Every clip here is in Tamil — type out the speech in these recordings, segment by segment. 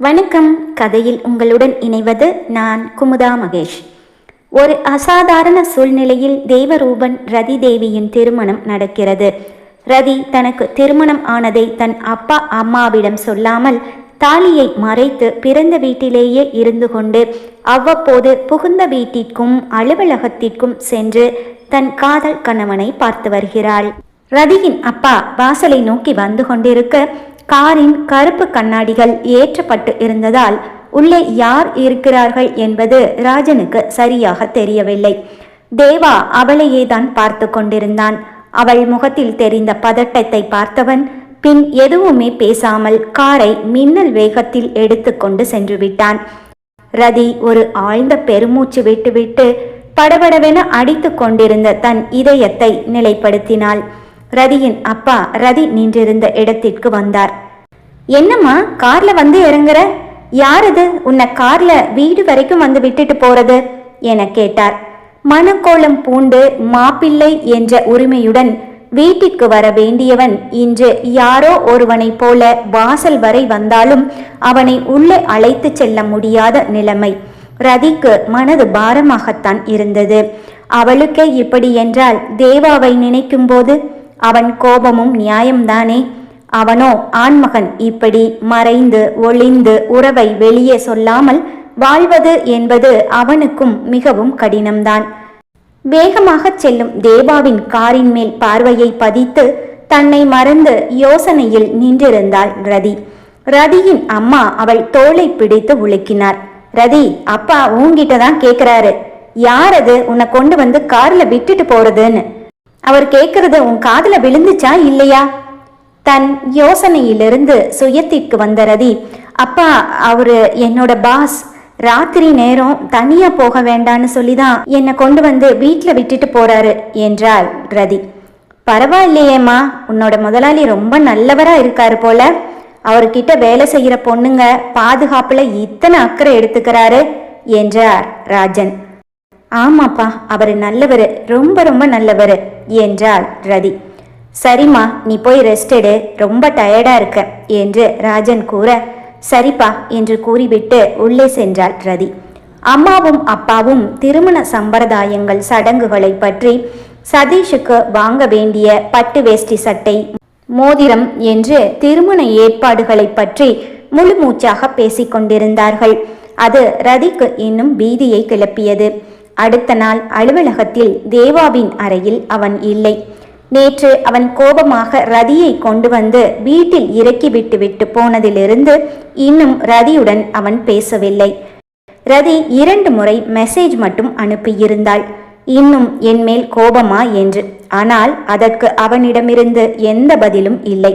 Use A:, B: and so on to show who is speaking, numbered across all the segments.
A: வணக்கம். கதையில் உங்களுடன் இணைவது நான் குமுதா மகேஷ். ஒரு அசாதாரண சூழ்நிலையில் தேவரூபன் ரதி தேவியின் திருமணம் நடக்கிறது. ரதி தனக்கு திருமணம் ஆனதை தன் அப்பா அம்மாவிடம் சொல்லாமல் தாலியை மறைத்து பிறந்த வீட்டிலேயே இருந்து கொண்டு அவ்வப்போது புகுந்த வீட்டிற்கும் அலுவலகத்திற்கும் சென்று தன் காதல் கணவனை பார்த்து வருகிறாள். ரதியின் அப்பா வாசலை நோக்கி வந்து கொண்டிருக்க காரின் கருப்பு கண்ணாடிகள் ஏற்றப்பட்டு இருந்ததால் உள்ளே யார் இருக்கிறார்கள் என்பது ராஜனுக்கு சரியாக தெரியவில்லை. தேவா அவளையே தான் பார்த்து கொண்டிருந்தான். அவள் முகத்தில் தெரிந்த பதட்டத்தை பார்த்தவன் பின் எதுவுமே பேசாமல் காரை மின்னல் வேகத்தில் எடுத்துக்கொண்டு சென்று விட்டான். ரதி ஒரு ஆழ்ந்த பெருமூச்சு விட்டுவிட்டு படபடவென அடித்து கொண்டிருந்த தன் இதயத்தை நிலைப்படுத்தினாள். ரதியின் அப்பா ரதி நின்றிருந்த இடத்திற்கு வந்தார். என்னம்மா கார்ல வந்து இறங்குற? யார் அது உன்னை கார்ல வீடு வரைக்கும் வந்து விட்டுட்டு போறது? என கேட்டார். மனக்கோலம் பூண்டு மாப்பிள்ளை என்ற உரிமையுடன் வீட்டிற்கு வர வேண்டியவன் இன்று யாரோ ஒருவனைப் போல வாசல் வரை வந்தாலும் அவனை உள்ளே அழைத்து செல்ல முடியாத நிலைமை. ரதிக்கு மனது பாரமாகத்தான் இருந்தது. அவளுக்கே இப்படி என்றால் தேவாவை நினைக்கும் போது அவன் கோபமும் நியாயம்தானே? அவனோ ஆண்மகன் இப்படி மறைந்து ஒளிந்து உறவை வெளியே சொல்லாமல் வாழ்வது என்பது அவனுக்கும் மிகவும் கடினம்தான். வேகமாகச் செல்லும் தேவாவின் காரின் மேல் பார்வையை பதித்து தன்னை மறந்து யோசனையில் நின்றிருந்தாள் ரதி. ரதியின் அம்மா அவள் தோளை பிடித்து உலுக்கினார். ரதி அப்பா உன்கிட்ட தான் கேக்குறாரு. யார் அது? உன்னை கொண்டு வந்து கார்ல விட்டுட்டு போறதுன்னு. அவர் கேக்குறது உன் காதுல விழுந்துச்சா இல்லையா? தன் யோசனையிலிருந்து சுயத்திற்கு வந்த ரதி அப்பா அவரு என்னோட பாஸ் ராத்திரி நேரம் தனியா போக வேண்டான்னு சொல்லிதான் என்னை கொண்டு வந்து வீட்டில் விட்டுட்டு போறாரு என்றாள் ரதி. பரவாயில்லையேம்மா உன்னோட முதலாளி ரொம்ப நல்லவரா இருக்காரு போல. அவர்கிட்ட வேலை செய்யற பொண்ணுங்க பாதுகாப்புல இத்தனை அக்கறை எடுத்துக்கிறாரு என்றார் ராஜன். ஆமாப்பா அவர் நல்லவர் ரொம்ப ரொம்ப நல்லவர் என்றாள் ரதி. சரிம்மா நீ போய் ரெஸ்ட் எடு ரொம்ப டயர்டா இருக்க என்று ராஜன் கூற சரிப்பா என்று கூறிவிட்டு உள்ளே சென்றாள் ரதி. அம்மாவும் அப்பாவும் திருமண சம்பிரதாயங்கள் சடங்குகளை பற்றி சதீஷுக்கு வாங்க வேண்டிய பட்டு வேஷ்டி சட்டை மோதிரம் என்று திருமண ஏற்பாடுகளை பற்றி முழு மூச்சாக பேசிக் கொண்டிருந்தார்கள். அது ரதிக்கு இன்னும் பீதியை கிளப்பியது. அடுத்த நாள் அலுவலகத்தில் தேவாவின் அறையில் அவன் இல்லை. நேற்று அவன் கோபமாக ரதியை கொண்டு வந்து வீட்டில் இறக்கி விட்டு விட்டு போனதிலிருந்து இன்னும் ரதியுடன் அவன் பேசவில்லை. ரதி இரண்டு முறை மெசேஜ் மட்டும் அனுப்பியிருந்தாள். இன்னும் என் மேல் கோபமா என்று. ஆனால் அதற்கு அவனிடமிருந்து எந்த பதிலும் இல்லை.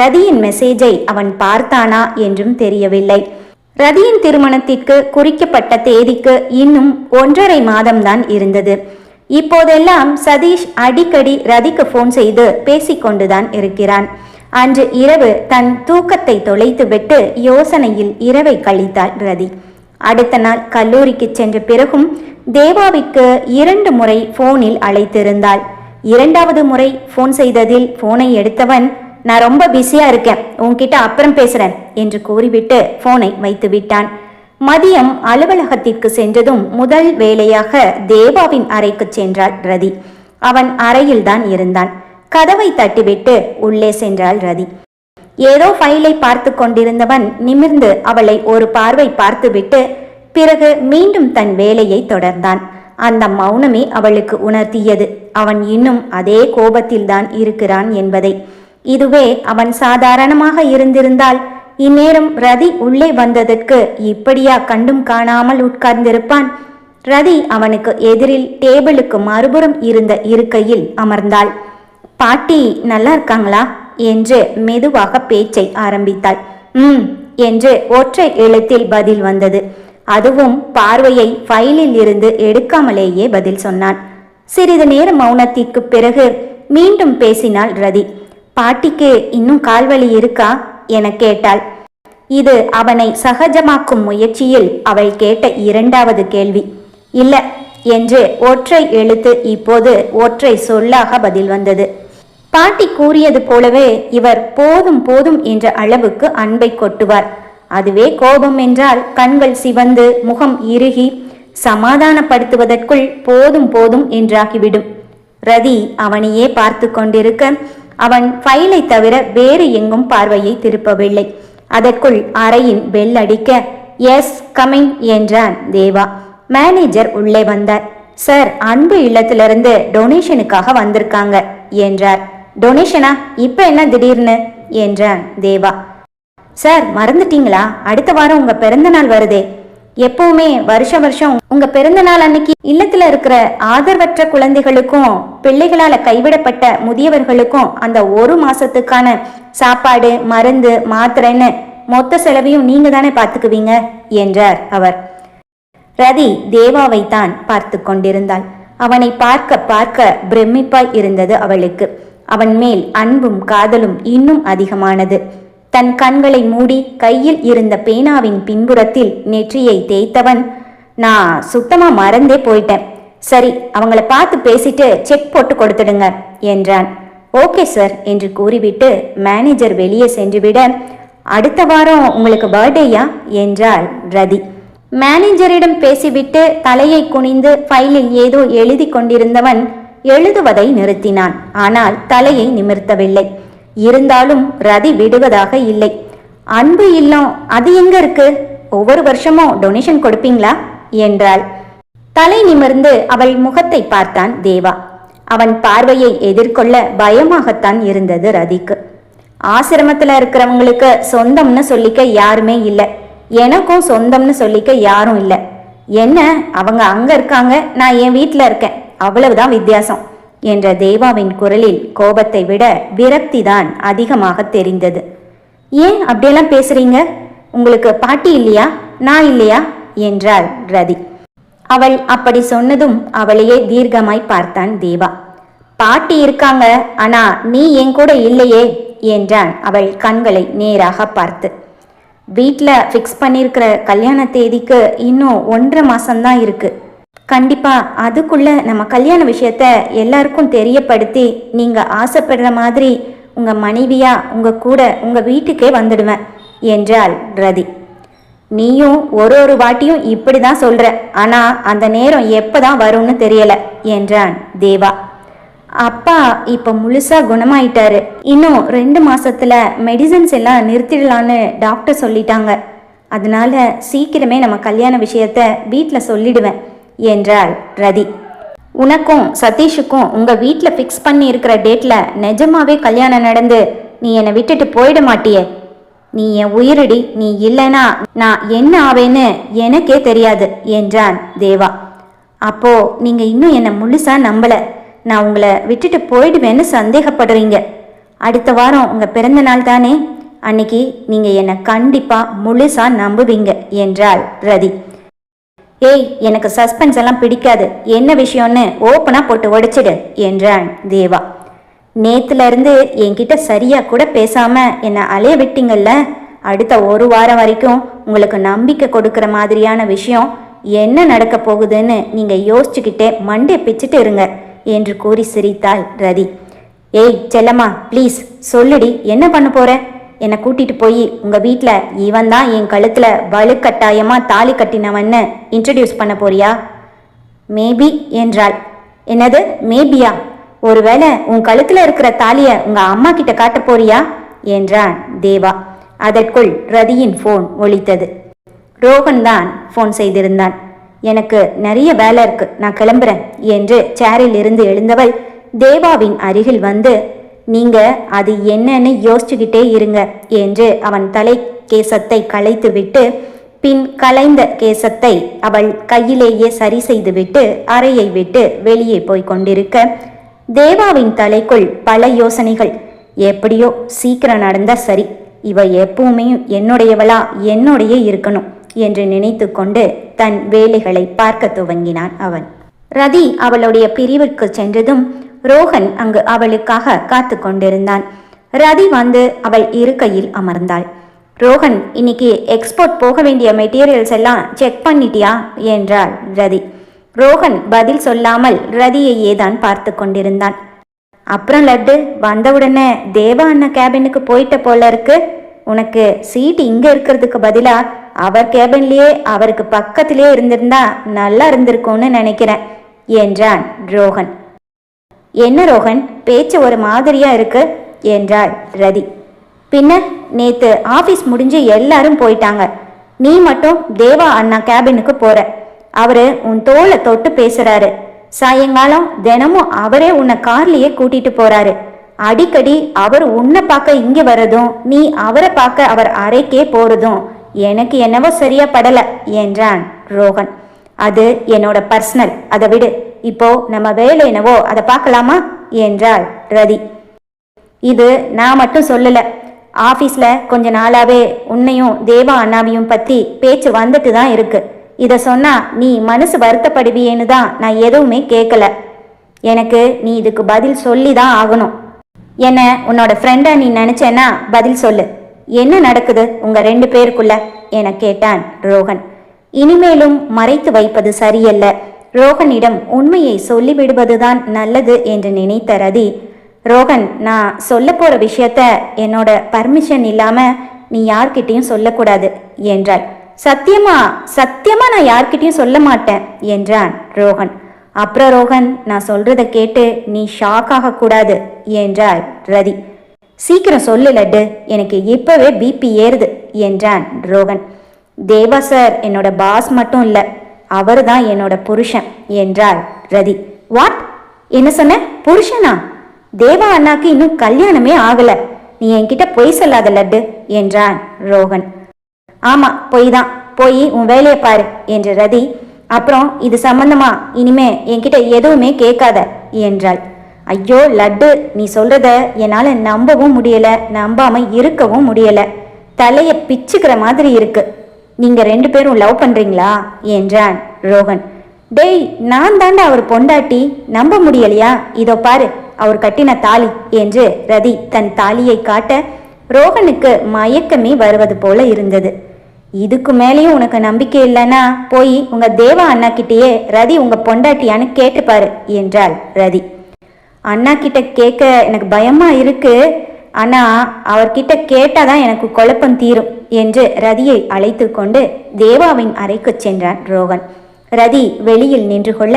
A: ரதியின் மெசேஜை அவன் பார்த்தானா என்றும் தெரியவில்லை. ரதியின் திருமணத்திற்கு குறிக்கப்பட்ட தேதிக்கு இன்னும் ஒன்றரை மாதம்தான் இருந்தது. இப்போதெல்லாம் சதீஷ் அடிக்கடி ரதிக்கு போன் செய்து பேசிக்கொண்டுதான் இருக்கிறான். அன்று இரவு தன் தூக்கத்தை தொலைத்துவிட்டு யோசனையில் இரவை கழித்தாள் ரதி. அடுத்த நாள் கல்லூரிக்கு சென்ற பிறகும் தேவாவிற்கு இரண்டு முறை போனில் அழைத்திருந்தாள். இரண்டாவது முறை ஃபோன் செய்ததில் போனை எடுத்தவன் நான் ரொம்ப பிஸியாக இருக்கேன். உன்கிட்ட அப்புறம் பேசுகிறேன் என்று கூறிவிட்டு ஃபோனை வைத்து விட்டான். மதியம் அலுவலகத்திற்கு சென்றதும் முதல் வேலையாக தேவாவின் அறைக்கு சென்றாள் ரதி. அவன் அறையில்தான் இருந்தான். கதவை தட்டிவிட்டு உள்ளே சென்றாள் ரதி. ஏதோ ஃபைலை பார்த்து கொண்டிருந்தவன் நிமிர்ந்து அவளை ஒரு பார்வை பார்த்துவிட்டு பிறகு மீண்டும் தன் வேலையை தொடர்ந்தான். அந்த மௌனமே அவளுக்கு உணர்த்தியது. அவன் இன்னும் அதே கோபத்தில்தான் இருக்கிறான் என்பதை. இதுவே அவன் சாதாரணமாக இருந்திருந்தால் இந்நேரம் ரதி உள்ளே வந்ததற்கு இப்படியா கண்டும் காணாமல் உட்கார்ந்திருப்பான்? ரதி அவனுக்கு எதிரில் டேபிளுக்கு மறுபுறம் இருந்த இருக்கையில் அமர்ந்தாள். பாட்டி நல்லா இருக்காங்களா? என்று மெதுவாக பேச்சை ஆரம்பித்தாள். ம் என்று ஒற்றை எழுத்தில் பதில் வந்தது. அதுவும் பார்வையை ஃபைலில் இருந்து எடுக்காமலேயே பதில் சொன்னான். சிறிது நேர மௌனத்திற்கு பிறகு மீண்டும் பேசினாள் ரதி. பாட்டிக்கு இன்னும் கால்வலி இருக்கா? என கேட்டாள். இது அவனை சகஜமாக்கும் முயற்சியில் அவள் கேட்ட இரண்டாவது கேள்வி. இல்ல என்று ஒற்றை எழுத்து இப்போது ஒற்றை சொல்லாக பதில் வந்தது. பாட்டி கூறியது போலவே இவர் போதும் போதும் என்ற அளவுக்கு அன்பை கொட்டுவார். அதுவே கோபம் என்றால் கண்கள் சிவந்து முகம் இறுகி சமாதானப்படுத்துவதற்குள் போதும் போதும் என்றாகிவிடும். ரதி அவனையே பார்த்து கொண்டிருக்க அவன் ஃபைலை தவிர வேறு எங்கும் பார்வையை திருப்பவில்லை. அதற்குள் அறையின் பெல் அடிக்க எஸ் கமிங் என்றான் தேவா. மேனேஜர் உள்ளே வந்தார். சார் அன்பு இல்லத்திலிருந்து டொனேஷனுக்காக வந்திருக்காங்க என்றார். டொனேஷனா இப்ப என்ன திடீர்னு? என்றான் தேவா. சார் மறந்துட்டீங்களா? அடுத்த வாரம் உங்க பிறந்த நாள் வருதே. எப்பவுமே வருஷ வருஷம் உங்க பிறந்த நாள் அன்னைக்கு இல்லத்துல இருக்கிற ஆதரவற்ற குழந்தைகளுக்கும் பிள்ளைகளால கைவிடப்பட்ட முதியவர்களுக்கும் அந்த ஒரு மாசத்துக்கான சாப்பாடு மருந்து மாத்திரைன்னு மொத்த செலவையும் நீங்க தானே பாத்துக்குவீங்க என்றார் அவர். ரதி தேவாவை தான் பார்த்து கொண்டிருந்தாள். அவனை பார்க்க பார்க்க பிரமிப்பாய் இருந்தது அவளுக்கு. அவன் மேல் அன்பும் காதலும் இன்னும் அதிகமானது. தன் கண்களை மூடி கையில் இருந்த பேனாவின் பின்புறத்தில் நெற்றியை தேய்த்தவன் நான் சுத்தமா மறந்தே போயிட்டேன். சரி அவங்கள பார்த்து பேசிட்டு செக் போட்டு கொடுத்துடுங்க என்றான். ஓகே சார் என்று கூறிவிட்டு மேனேஜர் வெளியே சென்றுவிட அடுத்த வாரம் உங்களுக்கு பர்த்டேயா என்றாள் ரதி. மேனேஜரிடம் பேசிவிட்டு தலையை குனிந்து ஃபைலில் ஏதோ எழுதி கொண்டிருந்தவன் எழுதுவதை நிறுத்தினான். ஆனால் தலையை நிமிர்த்தவில்லை. இருந்தாலும் ரதி விடுவதாக இல்லை. அன்பு இல்லம் அது எங்க இருக்கு? ஒவ்வொரு வருஷமும் டொனேஷன் கொடுப்பீங்களா? என்றாள். தலை நிமிர்ந்து அவள் முகத்தை பார்த்தான் தேவா. அவன் பார்வையை எதிர்கொள்ள பயமாகத்தான் இருந்தது ரதிக்கு. ஆசிரமத்துல இருக்கிறவங்களுக்கு சொந்தம்னு சொல்லிக்க யாருமே இல்லை. எனக்கும் சொந்தம்னு சொல்லிக்க யாரும் இல்லை. என்ன அவங்க அங்க இருக்காங்க நான் என் வீட்டில் இருக்கேன். அவ்வளவுதான் வித்தியாசம். என்ற தேவாவின் குரலில் கோபத்தை விட விரக்திதான் அதிகமாக தெரிந்தது. ஏன் அப்படியெல்லாம் பேசுறீங்க? உங்களுக்கு பாட்டி இல்லையா? நான் இல்லையா? என்றாள் ரதி. அவள் அப்படி சொன்னதும் அவளையே தீர்க்கமாய் பார்த்தான் தேவா. பாட்டி இருக்காங்க ஆனா நீ என் கூட இல்லையே என்றான் அவள் கண்களை நேராக பார்த்து. வீட்டில் ஃபிக்ஸ் பண்ணியிருக்கிற கல்யாண தேதிக்கு இன்னும் ஒன்றரை மாசம்தான் இருக்குது கண்டிப்பா அதுக்குள்ள நம்ம கல்யாண விஷயத்த எல்லாருக்கும் தெரியப்படுத்தி நீங்க ஆசைப்படுற மாதிரி உங்க மனைவியா உங்க கூட உங்க வீட்டுக்கே வந்துடுவேன் என்றாள் ரதி. நீயும் ஒரு ஒரு வாட்டியும் இப்படி தான் சொல்ற. ஆனா அந்த நேரம் எப்பதான் வரும்னு தெரியல என்றான் தேவா. அப்பா இப்ப முழுசா குணமாயிட்டாரு. இன்னும் ரெண்டு மாசத்துல மெடிசன்ஸ் எல்லாம் நிறுத்திடலான்னு டாக்டர் சொல்லிட்டாங்க. அதனால சீக்கிரமே நம்ம கல்யாண விஷயத்த வீட்டில் சொல்லிடுவேன் என்றாள் ரதி. உனக்கும் சதீஷுக்கும் உங்கள் வீட்டில் ஃபிக்ஸ் பண்ணி இருக்கிற டேட்டில் நிஜமாவே கல்யாணம் நடந்து நீ என்னை விட்டுட்டு போயிட மாட்டியே. நீ என் உயிரடி நீ இல்லைனா நான் என்ன ஆவேன்னு எனக்கே தெரியாது என்றான் தேவா. அப்போ நீங்கள் இன்னும் என்னை முழுசா நம்பலை. நான் உங்களை விட்டுட்டு போயிடுவேன்னு சந்தேகப்படுறீங்க. அடுத்த வாரம் உங்கள் பிறந்த நாள் தானே. அன்னைக்கு நீங்கள் என்னை கண்டிப்பாக முழுசா நம்புவீங்க என்றாள் ரதி. ஏய் எனக்கு சஸ்பென்ஸ் எல்லாம் பிடிக்காது. என்ன விஷயம்னு ஓப்பனா போட்டு உடைச்சிடு என்றான் தேவா. நேத்துல இருந்து என்கிட்ட சரியா கூட பேசாம என்னை அலைய விட்டீங்கல்ல? அடுத்த ஒரு வாரம் வரைக்கும் உங்களுக்கு நம்பிக்கை கொடுக்கிற மாதிரியான விஷயம் என்ன நடக்க போகுதுன்னு நீங்க யோசிச்சுக்கிட்டே மண்டே பிச்சுட்டு இருங்க என்று கூறி சிரித்தாள் ரதி. ஏய் செல்லம்மா ப்ளீஸ் சொல்லுடி என்ன பண்ண போற? என்னை கூட்டிட்டு போய் உங்க வீட்டில் இவன் தான் என் கழுத்துல வலுக்கட்டாயமா தாலி கட்டினவன்னு இன்ட்ரடியூஸ் பண்ண போறியா? மேபி என்றாள். என்னது? மேபியா ஒருவேளை உன் கழுத்துல இருக்கிற தாலிய உங்க அம்மா கிட்ட காட்ட போறியா? என்றான் தேவா. அதற்குள் ரதியின் ஃபோன் ஒழித்தது ரோகன் தான் ஃபோன் செய்திருந்தான். எனக்கு நிறைய வேலை இருக்கு நான் கிளம்புறேன் என்று சேரில் இருந்து எழுந்தவள் தேவாவின் அருகில் வந்து நீங்க அது என்னன்னு யோசிச்சுக்கிட்டே இருங்க என்று அவன் தலை கேசத்தை களைத்துவிட்டு பின் கலைந்த கேசத்தை அவள் கையிலேயே சரி செய்துவிட்டு அறையை விட்டு வெளியே போய் கொண்டிருக்க தேவாவின் தலைக்குள் பல யோசனைகள். எப்படியோ சீக்கிரம் நடந்தா சரி இவ எப்பவுமே என்னுடையவளா என்னுடைய இருக்கணும் என்று நினைத்து கொண்டு தன் வேலைகளை பார்க்க துவங்கினான் அவன். ரதி அவளுடைய பிரிவிற்கு சென்றதும் ரோஹன் அங்கு அவளுக்காக காத்து கொண்டிருந்தான். ரதி வந்து அவள் இருக்கையில் அமர்ந்தாள். ரோஹன் இன்னைக்கு எக்ஸ்போர்ட் போக வேண்டிய மெட்டீரியல்ஸ் எல்லாம் செக் பண்ணிட்டியா? என்றாள் ரதி. ரோஹன் பதில் சொல்லாமல் ரதியையே தான் பார்த்து கொண்டிருந்தான். அப்புறம் லட்டு வந்தவுடனே தேவா அண்ணன் கேபினுக்கு போயிட்ட போல இருக்கு. உனக்கு சீட் இங்க இருக்கிறதுக்கு பதிலா அவர் கேபின்லயே அவருக்கு பக்கத்திலே இருந்திருந்தா நல்லா இருந்திருக்கும்னு நினைக்கிறேன் என்றான் ரோஹன். என்ன ரோஹன் பேச்சு ஒரு மாதிரியா இருக்கு? என்றாள் ரதி. பின்ன நேத்து ஆபீஸ் முடிஞ்சு எல்லாரும் போயிட்டாங்க. நீ மட்டும் தேவா அண்ணா கேபினுக்கு போற. அவரு உன் தோலை தொட்டு பேசுறாரு. சாயங்காலம் தினமும் அவரே உன்னை கார்லயே கூட்டிட்டு போறாரு. அடிக்கடி அவர் உன்னை பார்க்க இங்க வர்றதும் நீ அவரை பார்க்க அவர் அறைக்கே போறதும் எனக்கு என்னவோ சரியா படல என்றான் ரோகன் அது என்னோட பர்சனல் அதை விடு. இப்போ நம்ம வேலை என்னவோ அதை பார்க்கலாமா? என்றாள் ரதி. இது நான் மட்டும் சொல்லல. ஆஃபீஸில் கொஞ்ச நாளாவே உன்னையும் தேவா அண்ணாவையும் பற்றி பேச்சு வந்துட்டு தான் இருக்கு. இதை சொன்னா நீ மனசு வருத்தப்படுவியேன்னு தான் நான் எதுவுமே கேட்கல எனக்கு நீ இதுக்கு பதில் சொல்லி தான் ஆகணும். என்ன உன்னோட ஃப்ரெண்டா நீ நினைச்சேன்னா பதில் சொல்லு. என்ன நடக்குது உங்க ரெண்டு பேருக்குள்ள? என கேட்டான் ரோஹன் இனிமேலும் மறைத்து வைப்பது சரியல்ல. ரோகனிடம் உண்மையை சொல்லிவிடுவதுதான் நல்லது என்று நினைத்த ரதி ரோகன் நான் சொல்ல போற விஷயத்த என்னோட பர்மிஷன் இல்லாம நீ யார்கிட்டயும் சொல்லக்கூடாது என்றாள். சத்தியமா? சத்தியமா நான் யார்கிட்டயும் சொல்ல மாட்டேன் என்றான் ரோகன் அப்புறம் ரோகன் நான் சொல்றத கேட்டு நீ ஷாக் ஆகக்கூடாது என்றாள் ரதி. சீக்கிரம் சொல்லு லட்டு. எனக்கு இப்பவே பிபி ஏறுது என்றான் ரோகன் தேவா சார் என்னோட பாஸ் மட்டும் இல்லை. அவர்தான் என்னோட புருஷன் என்றாள் ரதி. வாட் என்ன சொன்ன? புருஷனா? தேவா அண்ணாக்கு இன்னும் கல்யாணமே ஆகல. நீ என்கிட்ட பொய் சொல்லாத லட்டு என்றான் ரோகன். ஆமா பொய் தான் போய் உன் வேலையை பாரு என்று ரதி. அப்புறம் இது சம்பந்தமா? இனிமே என்கிட்ட எதுவுமே கேட்காத என்றாள். ஐயோ லட்டு நீ சொல்றத என்னால நம்பவும் முடியல. நம்பாம இருக்கவும் முடியல. தலைய பிச்சுக்கிற மாதிரி இருக்கு. நீங்க ரெண்டு பேரும் லவ் பண்றீங்களா? என்றான் ரோகன் டேய் நான் தாண்டா அவர் பொண்டாட்டி நம்ப முடியலையா? இதோ பாரு அவர் கட்டின தாலி என்று ரதி தன் தாலியை காட்ட ரோகனுக்கு மயக்கமே வருவது போல இருந்தது. இதுக்கு மேலேயும் உனக்கு நம்பிக்கை இல்லைன்னா போய் உங்க தேவா அண்ணா கிட்டேயே ரதி உங்க பொண்டாட்டியான்னு கேட்டுப்பாரு என்றாள் ரதி. அண்ணா கிட்ட கேட்க எனக்கு பயமா இருக்கு. ஆனால் அவர்கிட்ட கேட்டாதான் எனக்கு குழப்பம் தீரும் என்று ரதியை அழைத்து கொண்டு தேவாவின் அறைக்கு சென்றான் ரோகன். ரதி வெளியில் நின்று கொள்ள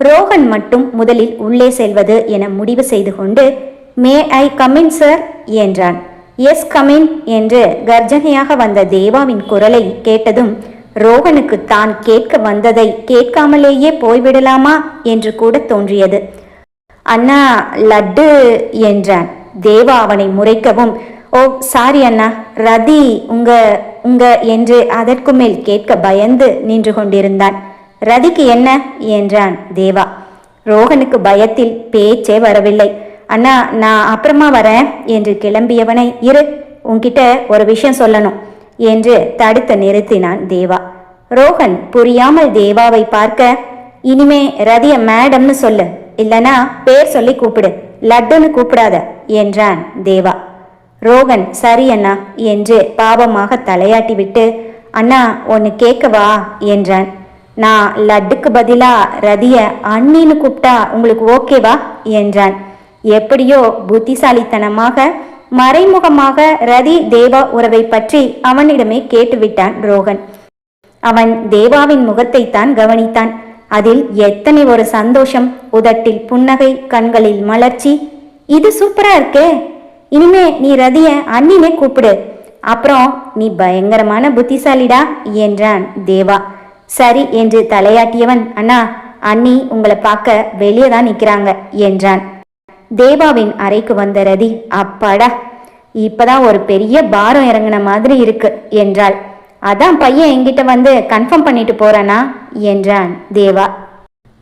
A: ரோகன் மட்டும் முதலில் உள்ளே செல்வது என முடிவு செய்து கொண்டு may I come in sir என்றான். எஸ் கமின் என்று கர்ஜனையாக வந்த தேவாவின் குரலை கேட்டதும் ரோகனுக்கு தான் கேட்க வந்ததை கேட்காமலேயே போய்விடலாமா? என்று கூட தோன்றியது. அண்ணா லட்டு என்றான். தேவா அவனை முறைக்கவும். ஓ சாரி அண்ணா. ரதி உங்க உங்க என்று அதற்கு மேல் கேட்க பயந்து நின்று கொண்டிருந்தான். ரதிக்கு என்ன? என்றான் தேவா. ரோகனுக்கு பயத்தில் பேச்சே வரவில்லை. அண்ணா நான் அப்புறமா வரேன் என்று கிளம்பியவனை இரு உன்கிட்ட ஒரு விஷயம் சொல்லணும் என்று தடுத்து நிறுத்தினான் தேவா. ரோகன் புரியாமல் தேவாவை பார்க்க? இனிமே ரதிய மேடம்னு சொல்லு. இல்லனா பேர் சொல்லி கூப்பிடு. லட்டுன்னு கூப்பிடாத. என்றான் தேவா. ரோகன் சரி அண்ணா என்று பாவமாக தலையாட்டிவிட்டு அண்ணா ஒன்னு கேட்கவா என்றான். நான் லட்டுக்கு பதிலா ரதிய அண்ணின்னு கூப்பிட்டா உங்களுக்கு ஓகேவா என்றான். எப்படியோ புத்திசாலித்தனமாக மறைமுகமாக ரதி தேவா உறவை பற்றி அவனிடமே கேட்டுவிட்டான் ரோகன். அவன் தேவாவின் முகத்தை தான் கவனித்தான். அதில் எத்தனை ஒரு சந்தோஷம் உதட்டில் புன்னகை கண்களில் மலர்ச்சி இது சூப்பரா இருக்கே. இனிமே நீ ரதிய அண்ணினே கூப்பிடு. அப்புறம் நீ பயங்கரமான புத்திசாலிடா என்றான் தேவா. சரி என்று தலையாட்டியவன் அண்ணா அண்ணி உங்களை பார்க்க வெளியே தான் நிற்கிறாங்க என்றான். தேவாவின் அறைக்கு வந்த ரதி அப்பாடா இப்பதான் ஒரு பெரிய பாரம் இறங்கின மாதிரி இருக்கு என்றாள். அதான் பையன் என்கிட்ட வந்து கன்ஃபார்ம் பண்ணிட்டு போறானா என்றான் தேவா.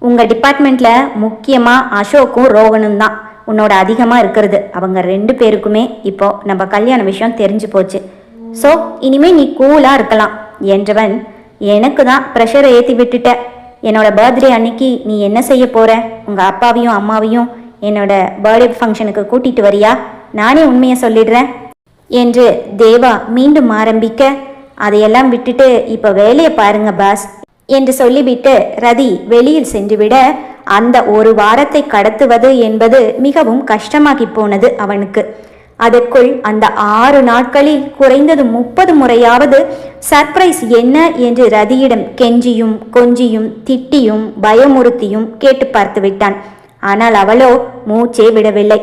A: உங்க டிபார்ட்மெண்ட்ல முக்கியமா அசோக்கும் ரோகனும் தான். உன்னோட அதிகமாக இருக்கிறது. அவங்க ரெண்டு பேருக்குமே இப்போ நம்ம கல்யாண விஷயம் தெரிஞ்சு போச்சு. ஸோ இனிமே நீ கூலாக இருக்கலாம். என்றவன் எனக்கு தான் ப்ரெஷரை ஏற்றி விட்டுட்ட. என்னோட பர்த்டே அன்னைக்கு நீ என்ன செய்ய போற? உங்கள் அப்பாவையும் அம்மாவையும் என்னோட பர்த்டே ஃபங்க்ஷனுக்கு கூட்டிட்டு வரியா? நானே உண்மையை சொல்லிடுறேன். என்று தேவா மீண்டும் ஆரம்பிக்க அதையெல்லாம் விட்டுட்டு இப்போ வேலையை பாருங்க பாஸ் என்று சொல்லிவிட்டு ரதி வெளியில் சென்றுவிட அந்த ஒரு வாரத்தை கடத்துவது என்பது மிகவும் கஷ்டமாகி போனது அவனுக்கு. அதற்குள் அந்த ஆறு நாட்களில் குறைந்தது முப்பது முறையாவது சர்ப்ரைஸ் என்ன என்று ரதியிடம் கெஞ்சியும் கொஞ்சியும் திட்டியும் பயமுறுத்தியும் கேட்டு பார்த்து விட்டான். ஆனால் அவளோ மூச்சே விடவில்லை.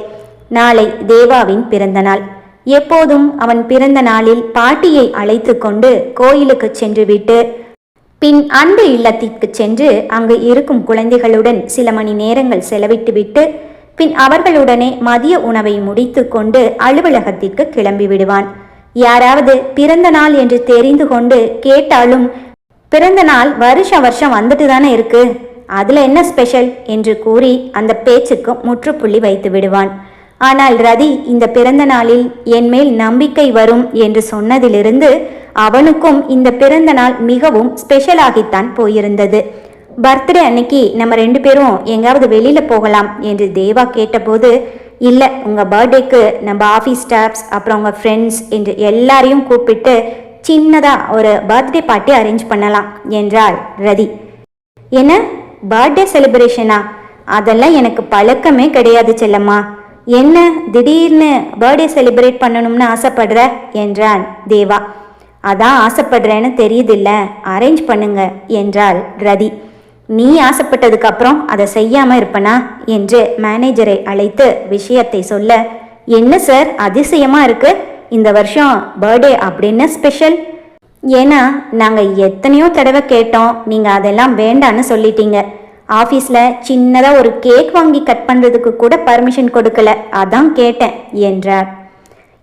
A: நாளை தேவாவின் பிறந்த நாள். எப்போதும் அவன் பிறந்த நாளில் பாட்டியை அழைத்து கொண்டு கோயிலுக்கு சென்றுவிட்டு பின் அன்பு இல்லத்திற்கு சென்று அங்கு இருக்கும் குழந்தைகளுடன் சில மணி நேரங்கள் செலவிட்டுவிட்டு பின் அவர்களுடனே மதிய உணவை முடித்துக்கொண்டு அலுவலகத்திற்கு கிளம்பி விடுவான். யாராவது பிறந்த நாள் என்று தெரிந்து கொண்டு கேட்டாலும் பிறந்த நாள் வருஷ வருஷம் வந்துட்டு தானே இருக்கு? அதுல என்ன ஸ்பெஷல்? என்று கூறி அந்த பேச்சுக்கு முற்றுப்புள்ளி வைத்து விடுவான். ஆனால் ரதி இந்த பிறந்த நாளில் என் மேல் நம்பிக்கை வரும் என்று சொன்னதிலிருந்து அவனுக்கும் இந்த பிறந்த நாள் மிகவும் ஸ்பெஷலாகித்தான் போயிருந்தது. பர்த்டே அன்னைக்கு நம்ம ரெண்டு பேரும் எங்காவது வெளியில போகலாம் என்று தேவா கேட்டபோது இல்லை உங்கள் பர்த்டேக்கு நம்ம ஆஃபீஸ் ஸ்டாஃப்ஸ் அப்புறம் உங்கள் ஃப்ரெண்ட்ஸ் என்று எல்லாரையும் கூப்பிட்டு சின்னதாக ஒரு பர்த்டே பார்ட்டி அரேஞ்ச் பண்ணலாம் என்றாள் ரதி. என்ன? பர்த்டே செலிப்ரேஷனா அதெல்லாம் எனக்கு பழக்கமே கிடையாது செல்லம்மா. என்ன திடீர்னு பர்த்டே செலிப்ரேட் பண்ணணும்னு ஆசைப்படுற? என்றான் தேவா. அதான் ஆசைப்படுறேன்னு தெரியுதில்ல அரேஞ்ச் பண்ணுங்க என்றாள் ரதி. நீ ஆசைப்பட்டதுக்கு அப்புறம் அதை செய்யாம இருப்பனா? என்று மேனேஜரை அழைத்து விஷயத்தை சொல்ல என்ன சார் அதிசயமா இருக்கு? இந்த வருஷம் பர்த்டே அப்படின்னு ஸ்பெஷல் ஏன்னா நாங்கள் எத்தனையோ தடவை கேட்டோம் நீங்கள் அதெல்லாம் வேண்டான்னு சொல்லிட்டீங்க. ஆஃபீஸில் சின்னதாக ஒரு கேக் வாங்கி கட் பண்ணுறதுக்கு கூட பர்மிஷன் கொடுக்கல. அதான் கேட்டேன் என்றார்.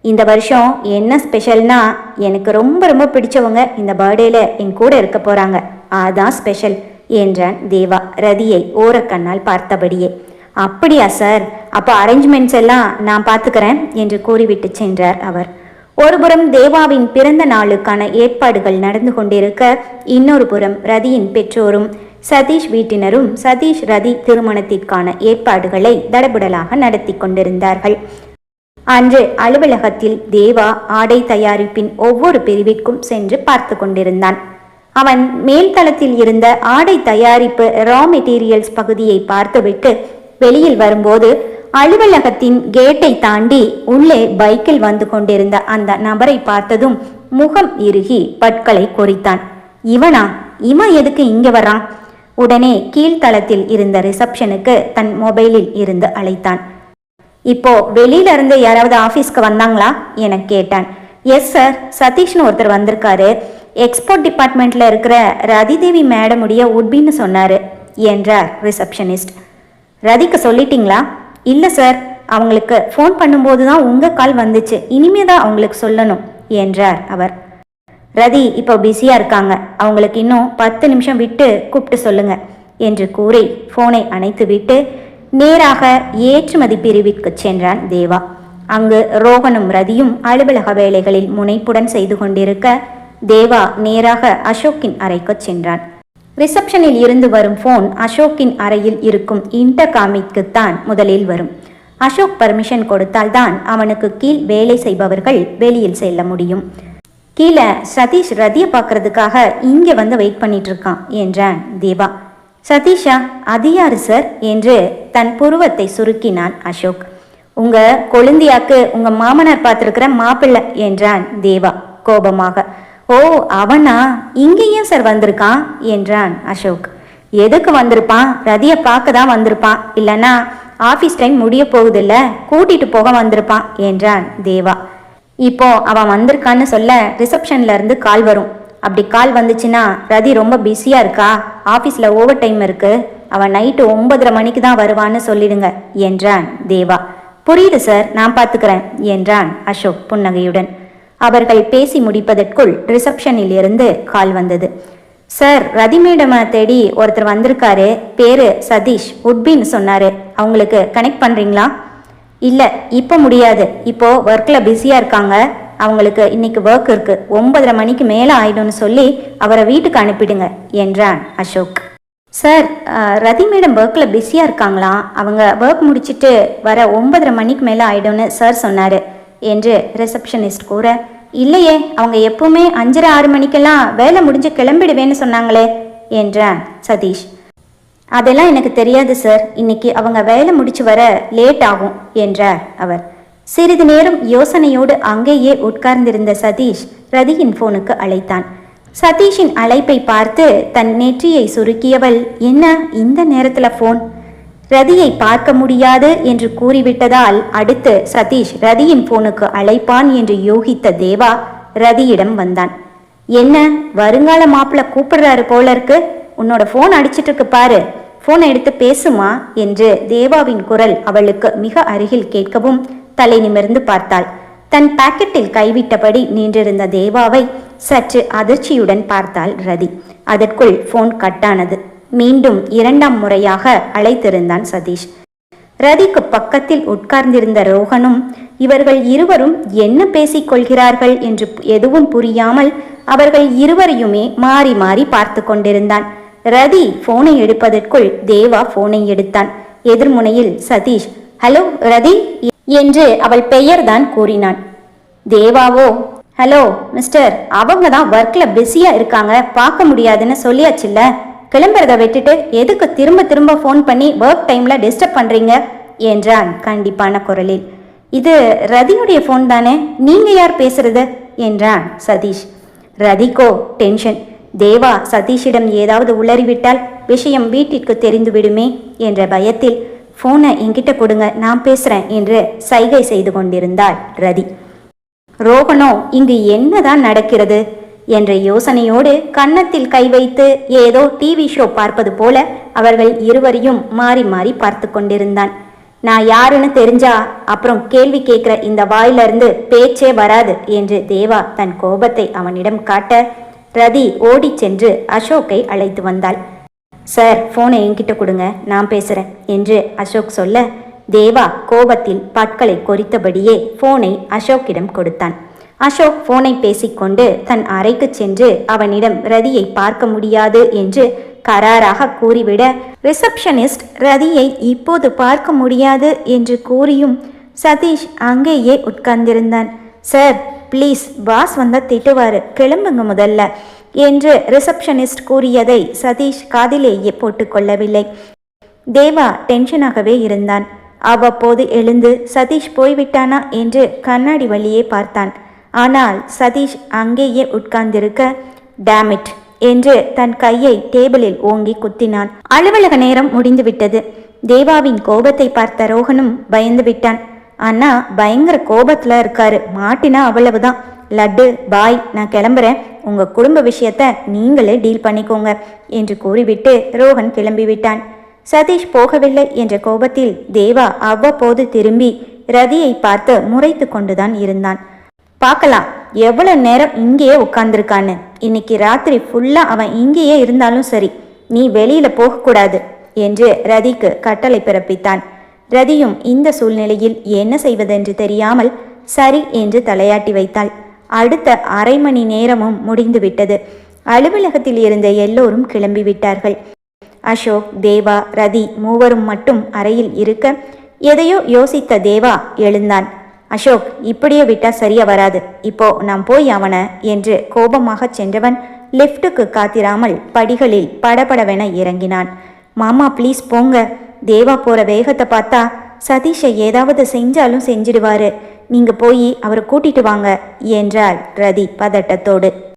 A: இந்த வருஷம் என்ன ஸ்பெஷல்னா எனக்கு ரொம்ப ரொம்ப பிடிச்சவங்க இந்த பர்த்டேல என் கூட இருக்க போகிறாங்க அதான் ஸ்பெஷல் என்றான் தேவா ரதியை ஓரக்கண்ணால் பார்த்தபடியே. அப்படியா சார் அப்போ அரேஞ்ச்மெண்ட்ஸ் எல்லாம் நான் பார்த்துக்கிறேன் என்று கூறிவிட்டு சென்றார் அவர். ஒருபுறம் தேவாவின் பிறந்த நாளுக்கான ஏற்பாடுகள் நடந்து கொண்டிருக்க இன்னொரு புறம் ரதியின் பெற்றோரும் சதீஷ் வீட்டினரும் சதீஷ் ரதி திருமணத்திற்கான ஏற்பாடுகளை தடபுடலாக நடத்தி கொண்டிருந்தார்கள். அன்று அலுவலகத்தில் தேவா ஆடை தயாரிப்பின் ஒவ்வொரு பிரிவிற்கும் சென்று பார்த்து கொண்டிருந்தான். அவன் மேல்தளத்தில் இருந்த ஆடை தயாரிப்பு ரா மெட்டீரியல்ஸ் பகுதியை பார்த்துவிட்டு வெளியில் வரும்போது அலுவலகத்தின் கேட்டை தாண்டி உள்ளே பைக்கில் வந்து கொண்டிருந்த அந்த நபரை பார்த்ததும் முகம் இறுகி பற்களை கொறித்தான். இவனா? இவன் எதுக்கு இங்க வர்றான்? உடனே கீழ்த்தளத்தில் இருந்த ரிசப்ஷனுக்கு தன் மொபைலில் இருந்து அழைத்தான். இப்போ வெளியில இருந்து யாராவது ஆபீஸ்க்கு வந்தாங்களா? என கேட்டான். எஸ் சார் சதீஷ்னு ஒருத்தர் வந்திருக்காரு. எக்ஸ்போர்ட் டிபார்ட்மெண்ட்ல இருக்கிற ரதிதேவி மேடமுடைய உட்பின்னு சொன்னாரு என்றார் ரிசப்ஷனிஸ்ட் ரதிக்கு சொல்லிட்டீங்களா? இல்லை சார் அவங்களுக்கு ஃபோன் பண்ணும்போது தான் உங்கள் கால் வந்துச்சு. இனிமே தான் அவங்களுக்கு சொல்லணும் என்றார் அவர். ரதி இப்போ பிஸியாக இருக்காங்க. அவங்களுக்கு இன்னும் பத்து நிமிஷம் விட்டு கூப்பிட்டு சொல்லுங்க என்று கூறி ஃபோனை அணைத்து விட்டு நேராக ஏற்றுமதி பிரிவிற்கு சென்றான் தேவா. அங்கு ரோகனும் ரதியும் அலுவலக வேலைகளில் முனைப்புடன் செய்து கொண்டிருக்க தேவா நேராக அசோக்கின் அறைக்கு சென்றான். ரிசப்ஷனில் இருந்து வரும் ஃபோன் அசோக்கின் அறையில் இருக்கும் இன்டர்காமிக்குத்தான் முதலில் வரும். அசோக் பர்மிஷன் கொடுத்தால்தான் அவனுக்கு கீழ் வேலை செய்பவர்கள் வெளியில் செல்ல முடியும். கீழே சதீஷ் ரதியை பார்க்கறதுக்காக இங்கே வந்து வெயிட் பண்ணிட்டு இருக்கான் என்றான் தேவா. சதீஷா அது யாரு சார் என்று தன் புருவத்தை சுருக்கினான் அசோக். உங்க கொழுந்தியாக்கு உங்க மாமனார் பார்த்துருக்கிற மாப்பிள்ளை என்றான் தேவா கோபமாக. ஓ அவனா? இங்கேயும் சார் வந்திருக்கான்? என்றான் அசோக். எதுக்கு வந்திருப்பான்? ரதியை பார்க்க தான் வந்திருப்பான். இல்லைன்னா ஆஃபீஸ் டைம் முடிய போகுதில்ல கூட்டிட்டு போக வந்திருப்பான் என்றான் தேவா. இப்போ அவன் வந்திருக்கான்னு சொல்ல ரிசப்ஷன்ல இருந்து கால் வரும். அப்படி கால் வந்துச்சுன்னா ரதி ரொம்ப பிஸியா இருக்கா? ஆபீஸ்ல ஓவர் டைம் இருக்கு. அவன் நைட்டு ஒன்பதரை மணிக்கு தான் வருவான்னு சொல்லிடுங்க என்றான் தேவா. புரியுது சார் நான் பார்த்துக்கிறேன் என்றான் அசோக் புன்னகையுடன். அவர்கள் பேசி முடிப்பதற்குள் ரிசப்ஷனில் இருந்து கால் வந்தது. சார் ரதி மேடமை தேடி ஒருத்தர் வந்திருக்காரு. பேரு சதீஷ் உட்பின்னு சொன்னாரு. அவங்களுக்கு கனெக்ட் பண்றீங்களா? இல்லை இப்போ முடியாது. இப்போ ஒர்க்கில் பிஸியாக இருக்காங்க. அவங்களுக்கு இன்னைக்கு ஒர்க் இருக்கு. ஒன்பதரை மணிக்கு மேலே ஆயிடும்னு சொல்லி அவரை வீட்டுக்கு அனுப்பிடுங்க என்றான் அசோக். சார் ரதி மேடம் ஒர்க்கில் பிஸியாக இருக்காங்களாம் அவங்க ஒர்க் முடிச்சுட்டு வர ஒன்பதரை மணிக்கு மேலே ஆயிடும்னு சார் சொன்னார் என்று ரிசப்ஷனிஸ்ட் கூற. இல்லையே அவங்க எப்பவுமே அஞ்சரை ஆறு மணிக்கெல்லாம் வேலை முடிஞ்சு கிளம்பிடுவேன்னு சொன்னாங்களே என்றான் சதீஷ். அதெல்லாம் எனக்கு தெரியாது சார். இன்னைக்கு அவங்க வேலை முடிச்சு வர லேட் ஆகும் என்றார் அவர். சிறிது நேரம் யோசனையோடு அங்கேயே உட்கார்ந்திருந்த சதீஷ் ரதியின் போனுக்கு அழைத்தான். சதீஷின் அழைப்பை பார்த்து தன் நெற்றியை சுருக்கியவள் என்ன இந்த நேரத்துல ஃபோன்? ரதியை பார்க்க முடியாது என்று கூறிவிட்டதால் அடுத்து சதீஷ் ரதியின் போனுக்கு அழைப்பான் என்று யோகித்த தேவா ரதியிடம் வந்தான். என்ன வருங்கால மாப்பிள்ள கூப்பிடுறாரு போல இருக்கு. உன்னோட ஃபோன் அடிச்சிட்டு இருக்கு பாரு. ஃபோனை எடுத்து பேசுமா என்று தேவாவின் குரல் அவளுக்கு மிக அருகில் கேட்கவும் தலை நிமிர்ந்து பார்த்தாள். தன் பாக்கெட்டில் கைவிட்டபடி நின்றிருந்த தேவாவை சற்று அதிர்ச்சியுடன் பார்த்தாள் ரதி. அதற்குள் ஃபோன் கட்டானது. மீண்டும் இரண்டாம் முறையாக அழைத்திருந்தான் சதீஷ். ரதிக்கு பக்கத்தில் உட்கார்ந்திருந்த ரோகனும் இவர்கள் இருவரும் என்ன பேசிக் கொள்கிறார்கள் என்று எதுவும் புரியாமல் அவர்கள் இருவரையுமே மாறி மாறி பார்த்து கொண்டிருந்தான். ரதி போனை எடுப்பதற்குள் தேவா போனை எடுத்தான். எதிர்முனையில் சதீஷ் ஹலோ ரதி? என்று அவள் பெயர்தான் கூறினான். தேவாவோ? ஹலோ மிஸ்டர் அவங்க தான் ஒர்க்ல பிஸியா இருக்காங்க. பார்க்க முடியாதுன்னு சொல்லியாச்சுல்ல. கிளம்புறத விட்டுட்டு எதுக்கு திரும்ப திரும்ப ஃபோன் பண்ணி ஒர்க் டைம்ல டிஸ்டர்ப் பண்றீங்க? என்றான் கண்டிப்பான குரலில். இது ரதியுடைய ஃபோன் தானே? நீங்க யார் பேசுறது? என்றான் சதீஷ். ரதிக்கோ டென்ஷன் தேவா சதீஷிடம் ஏதாவது உளறிவிட்டால் விஷயம் வீட்டிற்கு தெரிந்துவிடுமே என்ற பயத்தில் ஃபோனை என்கிட்ட கொடுங்க நான் பேசுறேன் என்று சைகை செய்து கொண்டிருந்தாள் ரதி. ரோகனோ இங்கு என்னதான் நடக்கிறது? என்ற யோசனையோடு கன்னத்தில் கை வைத்து ஏதோ டிவி ஷோ பார்ப்பது போல அவர்கள் இருவரையும் மாறி மாறி பார்த்து கொண்டிருந்தான். நான் யாருன்னு தெரிஞ்சா அப்புறம் கேள்வி கேட்கிற இந்த வாயிலிருந்து பேச்சே வராது என்று தேவா தன் கோபத்தை அவனிடம் காட்ட ரதி ஓடிச் சென்று அசோக்கை அழைத்து வந்தாள். சார் ஃபோனை என்கிட்ட கொடுங்க நான் பேசுறேன் என்று அசோக் சொல்ல தேவா கோபத்தில் பற்களை கொறித்தபடியே போனை அசோக்கிடம் கொடுத்தான். அசோக் போனை பேசிக்கொண்டு தன் அறைக்கு சென்று அவனிடம் ரதியை பார்க்க முடியாது என்று கராராக கூறிவிட ரிசப்ஷனிஸ்ட் ரதியை இப்போது பார்க்க முடியாது என்று கூறியும் சதீஷ் அங்கேயே உட்கார்ந்திருந்தான். சார் ப்ளீஸ் பாஸ் வந்த திட்டுவார். கிளம்புங்க முதல்ல என்று ரிசப்ஷனிஸ்ட் கூறியதை சதீஷ் காதிலேயே போட்டுக்கொள்ளவில்லை தேவா டென்ஷனாகவே இருந்தான். அவ்வப்போது எழுந்து சதீஷ் போய்விட்டானா என்று கண்ணாடி வழியே பார்த்தான். ஆனால் சதீஷ் அங்கேயே உட்கார்ந்திருக்க டேமிட் என்று தன் கையை டேபிளில் ஓங்கி குத்தினான். அலுவலக நேரம் முடிந்துவிட்டது. தேவாவின் கோபத்தை பார்த்த ரோகனும் பயந்து விட்டான் அண்ணா பயங்கர கோபத்தில் இருக்காரு. மாட்டினா அவ்வளவுதான். லட்டு பாய் நான் கிளம்புறேன். உங்க குடும்ப விஷயத்த நீங்களே டீல் பண்ணிக்கோங்க என்று கூறிவிட்டு ரோஹன் கிளம்பிவிட்டான். சதீஷ் போகவில்லை என்ற கோபத்தில் தேவா அவ்வப்போது திரும்பி ரதியை பார்த்து முறைத்து கொண்டுதான் இருந்தான். பார்க்கலாம் எவ்வளவு நேரம் இங்கேயே உட்கார்ந்துருக்கான்னு. இன்னைக்கு ராத்திரி ஃபுல்லா அவன் இங்கேயே இருந்தாலும் சரி நீ வெளியில போகக்கூடாது என்று ரதிக்கு கட்டளை பிறப்பித்தான். ரதியும் இந்த சூழ்நிலையில் என்ன செய்வதென்று தெரியாமல் சரி என்று தலையாட்டி வைத்தாள். அடுத்த அரை மணி நேரமும் முடிந்துவிட்டது. அலுவலகத்தில் இருந்த எல்லோரும் கிளம்பிவிட்டார்கள் அசோக் தேவா ரதி மூவரும் மட்டும் அறையில் இருக்க எதையோ யோசித்த தேவா எழுந்தான். அசோக் இப்படியே விட்டா சரியா வராது. இப்போ நாம் போய் அவனை என்று கோபமாக சென்றவன் லிஃப்ட்டுக்கு காத்திராமல் படிகளில் படபடவென இறங்கினான். மாமா ப்ளீஸ் போங்க. தேவா போற வேகத்தை பார்த்தா சதீஷை ஏதாவது செஞ்சாலும் செஞ்சிடுவாரு. நீங்க போய் அவரை கூட்டிட்டு வாங்க என்றாள் ரதி பதட்டத்தோடு.